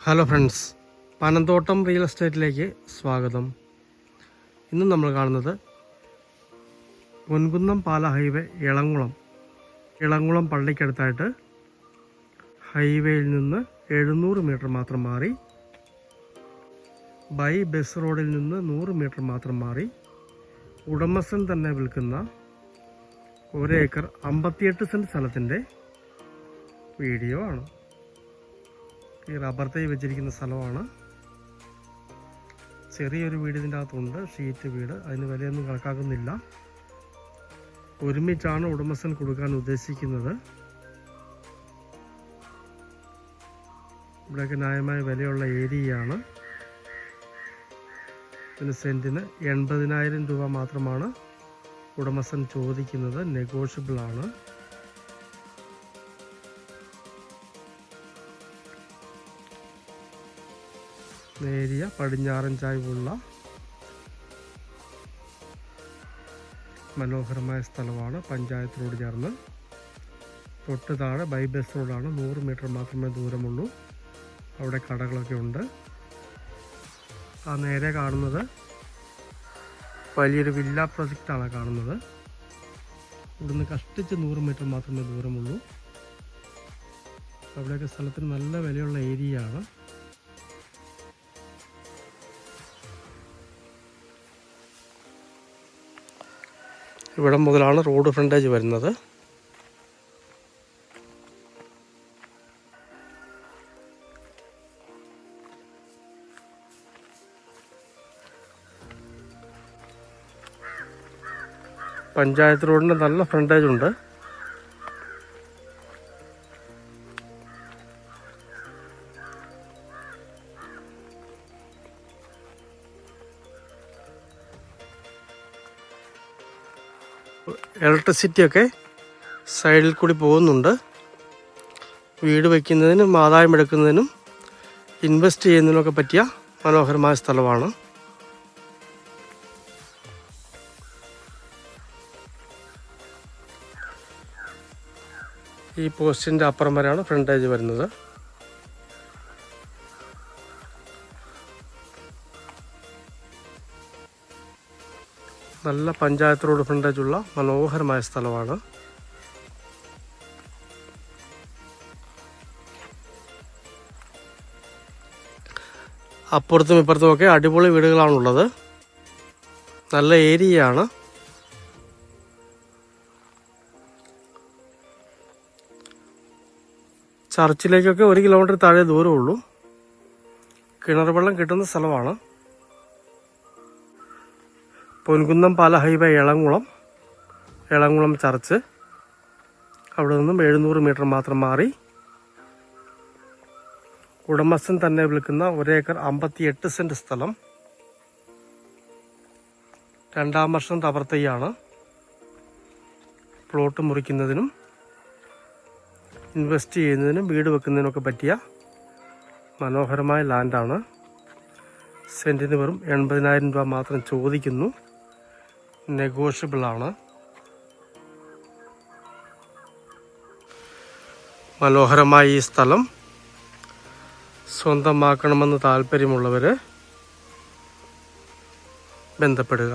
Hello friends Panamthottam real എസ്റ്റേറ്റിലേക്ക് സ്വാഗതം. ഇന്ന് നമ്മൾ കാണുന്നത് പൊൻകുന്നം പാല ഹൈവേ ഇളങ്കുളം ഇളങ്കുളം പള്ളിക്കടുത്തായിട്ട് ഹൈവേയിൽ നിന്ന് എഴുന്നൂറ് മീറ്റർ മാത്രം മാറി ബൈ ബസ് റോഡിൽ നിന്ന് നൂറ് മീറ്റർ മാത്രം മാറി ഉടമസ്ഥൻ തന്നെ വിൽക്കുന്ന ഒരേക്കർ അമ്പത്തിയെട്ട് സെന്റ് സ്ഥലത്തിന്റെ വീഡിയോ ആണ്. ഈ റബ്ബർ തൈ വെച്ചിരിക്കുന്ന സ്ഥലമാണ്. ചെറിയൊരു വീട് ഇതിന്റെ അകത്തുണ്ട്. ഷീറ്റ് വീട്. അതിന് വിലയൊന്നും കണക്കാക്കുന്നില്ല. ഒരുമിച്ചാണ് ഉടമസ്ഥൻ കൊടുക്കാൻ ഉദ്ദേശിക്കുന്നത്. ഇവിടെയൊക്കെ ന്യായമായ വിലയുള്ള ഏരിയയാണ്. പിന്നെ സെന്റിന് എൺപതിനായിരം രൂപ മാത്രമാണ് ഉടമസ്ഥൻ ചോദിക്കുന്നത്. നെഗോഷ്യബിൾ നേരിയ പടിഞ്ഞാറൻ ചായ്വുള്ള മനോഹരമായ സ്ഥലമാണ് പഞ്ചായത്തിനോട് ചേർന്ന് തൊട്ട് താഴെ ബൈ ബസ് റോഡാണ്. നൂറ് മീറ്റർ മാത്രമേ ദൂരമുള്ളൂ. അവിടെ കടകളൊക്കെ ഉണ്ട്. ആ നേരെ കാണുന്നത് വലിയൊരു വില്ല പ്രൊജക്റ്റാണ് കാണുന്നത്. ഇവിടുന്ന് കഷ്ടിച്ച് നൂറ് മീറ്റർ മാത്രമേ ദൂരമുള്ളൂ. അവിടെയൊക്കെ സ്ഥലത്തിന് നല്ല വിലയുള്ള ഏരിയ ഇവിടെ മുതലാണ് റോഡ് ഫ്രണ്ടേജ് വരുന്നത്. പഞ്ചായത്ത് റോഡിന് നല്ല ഫ്രണ്ടേജ് ഇലക്ട്രിസിറ്റി ഒക്കെ സൈഡിൽ കൂടി പോകുന്നുണ്ട്. വീട് വയ്ക്കുന്നതിനും ആദായം എടുക്കുന്നതിനും ഇൻവെസ്റ്റ് ചെയ്യുന്നതിനൊക്കെ പറ്റിയ മനോഹരമായ സ്ഥലമാണ്. ഈ പോസ്റ്റിന്റെ അപ്പുറം വരെയാണ് ഫ്രണ്ടേജ് വരുന്നത്. നല്ല പഞ്ചായത്ത് റോഡ് ഫ്രണ്ടേജ് ഉള്ള മനോഹരമായ സ്ഥലമാണ്. അപ്പുറത്തും ഇപ്പുറത്തും ഒക്കെ അടിപൊളി വീടുകളാണുള്ളത്. നല്ല ആണ് ചർച്ചിലേക്കൊക്കെ ഒരു കിലോമീറ്റർ താഴെ ദൂരമുള്ളൂ. കിണർ വെള്ളം കിട്ടുന്ന സ്ഥലമാണ്. പൊൻകുന്നം പാല ഹൈവേ എളങ്കുളം. എളങ്കുളം ചർച്ച്. അവിടെ നിന്നും എഴുന്നൂറ് മീറ്റർ മാത്രം മാറി. ഉടമസ്ഥൻ തന്നെ വിൽക്കുന്ന ഒരേക്കർ അമ്പത്തി എട്ട് സെന്റ് സ്ഥലം. രണ്ടാം വർഷം റബ്ബർ പ്ലോട്ട് മുറിക്കുന്നതിനും ഇൻവെസ്റ്റ് ചെയ്യുന്നതിനും വീട് വെക്കുന്നതിനൊക്കെ പറ്റിയ മനോഹരമായ ലാൻഡാണ്. സെന്റിന് വെറും എൺപതിനായിരം രൂപ മാത്രം ചോദിക്കുന്നു. നെഗോഷ്യബിൾ ആണ് മനോഹരമായ ഈ സ്ഥലം സ്വന്തമാക്കണമെന്ന് താല്പര്യമുള്ളവർ ബന്ധപ്പെടുക.